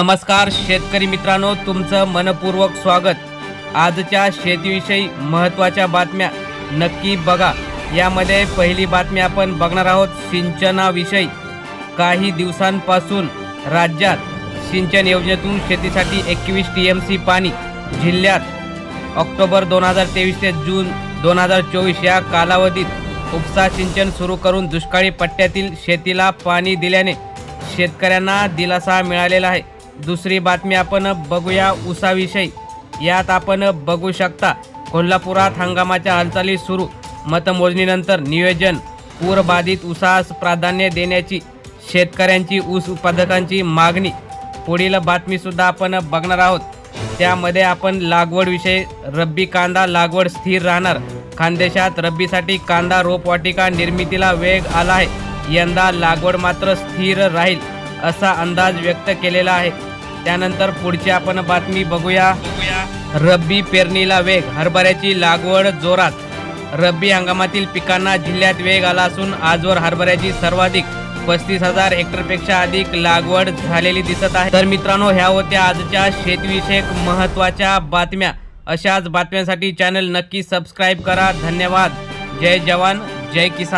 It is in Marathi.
नमस्कार शेतकरी मित्रांनो तुमचं मनपूर्वक स्वागत. आजच्या शेतीविषयी महत्त्वाच्या बातम्या नक्की बघा. यामध्ये पहिली बातमी आपण बघणार आहोत सिंचनाविषयी. काही दिवसांपासून राज्यात सिंचन योजनेतून शेतीसाठी एकवीस टी एम सी पाणी जिल्ह्यात ऑक्टोबर दोन हजार तेवीस ते जून दोन हजार चोवीस या कालावधीत उपसा सिंचन सुरू करून दुष्काळी पट्ट्यातील शेतीला पाणी दिल्याने शेतकऱ्यांना दिलासा मिळालेला आहे. दुसरी बातमी आपण बघूया ऊसाविषयी यात आपण बघू शकता कोल्हापुरात हंगामाच्या हालचाली सुरू. मतमोजणीनंतर नियोजन पूरबाधित उसास प्राधान्य देण्याची शेतकऱ्यांची ऊस उत्पादकांची मागणी. पुढील बातमीसुद्धा आपण बघणार आहोत. त्यामध्ये आपण लागवडविषयी रब्बी कांदा लागवड स्थिर राहणार. खानदेशात रब्बीसाठी कांदा रोपवाटिका निर्मितीला वेग आला आहे. यंदा लागवड मात्र स्थिर राहील. असा अंदाज व्यक्त केलेला आहे. त्यानंतर पुढची आपण बातमी बघूया. रब्बी पेरणीला वेग हरभऱ्याची लागवड जोरात. रब्बी हंगामातील पिकांना जिल्ह्यात वेग आला असून आजवर हरभऱ्याची सर्वाधिक पस्तीस हजार हेक्टरपेक्षा अधिक लागवड झालेली दिसत आहे. तर मित्रांनो ह्या होत्या आजच्या शेतीविषयक महत्त्वाच्या बातम्या. अशाच बातम्यांसाठी चॅनल नक्की सबस्क्राईब करा. धन्यवाद. जय जवान जय किसान.